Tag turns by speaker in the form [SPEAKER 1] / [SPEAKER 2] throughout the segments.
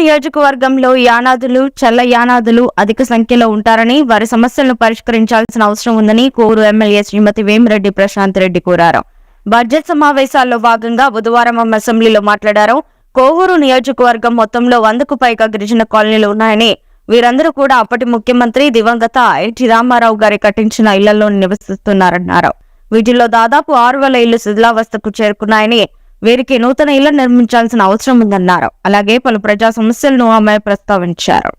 [SPEAKER 1] నియోజకవర్గంలో యానాదులు చల్ల యానాదులు అధిక సంఖ్యలో ఉంటారని వారి సమస్యలను పరిష్కరించాల్సిన అవసరం ఉందని కోరు ఎమ్మెల్యే శ్రీమతి వేమిరెడ్డి ప్రశాంత్ రెడ్డి కోరారు. బడ్జెట్ సమావేశాల్లో భాగంగా బుధవారం ఆమె అసెంబ్లీలో మాట్లాడారు. కోవూరు నియోజకవర్గం మొత్తంలో వందకు పైగా గిరిజన కాలనీలు ఉన్నాయని వీరందరూ కూడా అప్పటి ముఖ్యమంత్రి దివంగత ఎన్టీ రామారావు గారి కట్టించిన ఇళ్ళలో నివసిస్తున్నారన్నారు. వీటిలో దాదాపు ఆరు వేల ఇళ్ళు శిథిలావస్థకు చేరుకున్నాయని వీరికి నూతన ఇళ్ళు నిర్మించాల్సిన అవసరం ఉందన్నారు. అలాగే పలు ప్రజా సమస్యలను ఆమె ప్రస్తావించారు.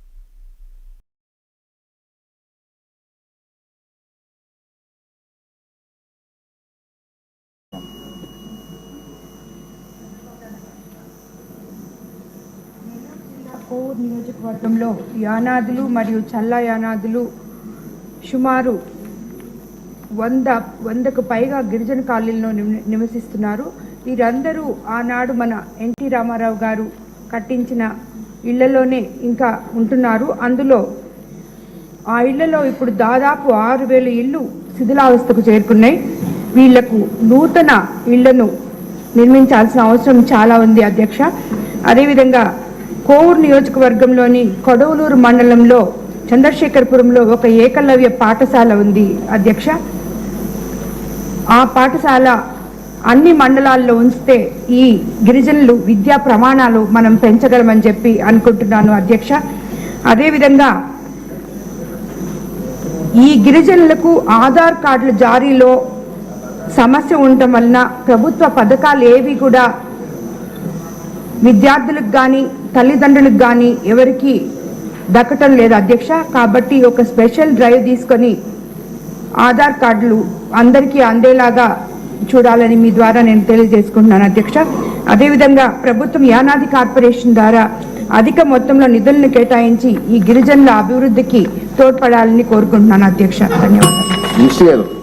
[SPEAKER 2] కోవూరు నియోజకవర్గంలో యానాదులు మరియు చల్ల యానాదులు సుమారు వంద వందకు పైగా గిరిజన కాలనీలో నివసిస్తున్నారు. వీరందరూ ఆనాడు మన ఎన్టీ రామారావు గారు కట్టించిన ఇళ్ళలోనే ఇంకా ఉంటున్నారు. అందులో ఆ ఇళ్ళలో ఇప్పుడు దాదాపు ఆరు వేల ఇళ్ళు శిథిలావస్థకు చేరుకున్నాయి. వీళ్ళకు నూతన ఇళ్ళను నిర్మించాల్సిన అవసరం చాలా ఉంది అధ్యక్ష. అదేవిధంగా కోవూరు నియోజకవర్గంలోని కొడవలూరు మండలంలో చంద్రశేఖరపురంలో ఒక ఏకలవ్య పాఠశాల ఉంది అధ్యక్ష. ఆ పాఠశాల అన్ని మండలాల్లో ఉంచితే ఈ గిరిజనులు విద్యా ప్రమాణాలు మనం పెంచగలమని చెప్పి అనుకుంటున్నాను అధ్యక్ష. అదేవిధంగా ఈ గిరిజనులకు ఆధార్ కార్డుల జారీలో సమస్య ఉండటం వలన ప్రభుత్వ పథకాలు ఏవి కూడా విద్యార్థులకు కానీ తల్లిదండ్రులకు కానీ ఎవరికి దక్కటం లేదు అధ్యక్ష. కాబట్టి ఒక స్పెషల్ డ్రైవ్ తీసుకొని ఆధార్ కార్డులు అందరికీ అందేలాగా చూడాలని మీ ద్వారా నేను తెలియజేసుకుంటున్నాను అధ్యక్ష. అదేవిధంగా ప్రభుత్వం యానాది కార్పొరేషన్ ద్వారా అధిక మొత్తంలో నిధులను కేటాయించి ఈ గిరిజనుల అభివృద్ధికి తోడ్పడాలని కోరుకుంటున్నాను అధ్యక్ష. ధన్యవాదాలు.